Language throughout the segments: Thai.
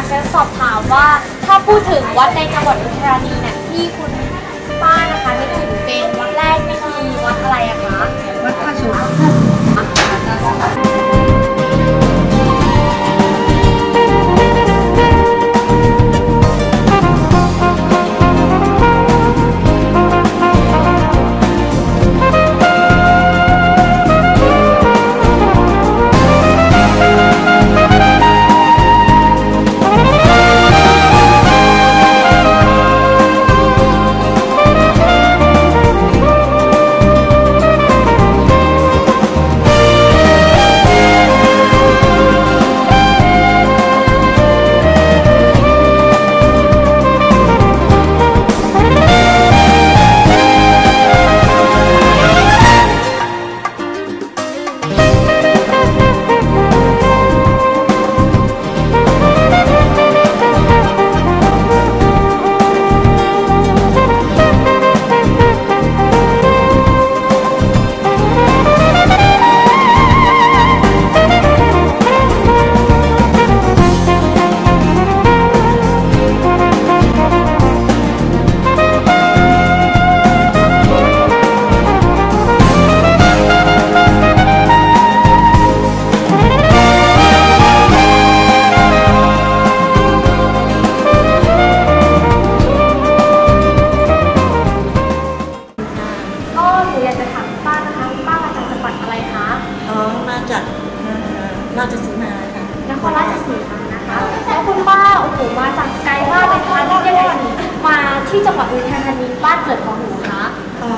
ากจะสอบถามว่าถ้าพูดถึงวัดในจังหวัดอุทัยธานีเนี่ยที่คุณป้านะคะ อ๋อมาจากเอ่อราชสีมาค่ะนครราชสีมานะคะแล้วคุณป้าโอ้โหมาจากไกลมากเลยค่ะที่ได้มาที่จังหวัดอุทัยธานีบ้านเกิดของหนูคะอ๋อ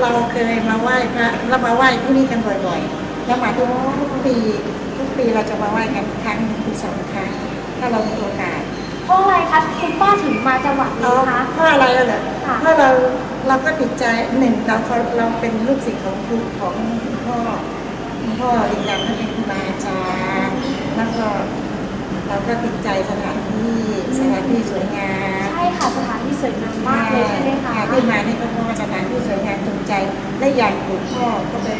เราเคยมาไหว้พระเรามาไหว้ที่นี่กันบ่อยๆ แล้วมาทุกปีทุกปีเราจะมาไหว้กันครั้งหรือสองครั้งถ้าเรามีโอกาสเพราะอะไรคะคุณป้าถึงมาจังหวัดอ๋อนี้คะเพราะอะไรเหรอค่ะเพราะเราเราก็ติดใจหนึ่งเราเขาเราเป็นลูกศิษย์ของครูของคุณพ่อ คุณพ่อลิงดำท่านเป็นครูบาอาจารย์แล้วก็เราก็ติดใจสถานที่สถานที่สวยงามใช่ค่ะสถานที่สวยงามมากเลยใช่ไหมคะที่มานี่ก็เพราะว่าสถานที่สวยงามจงใจและอย่างหลวงพ่อก็เป็น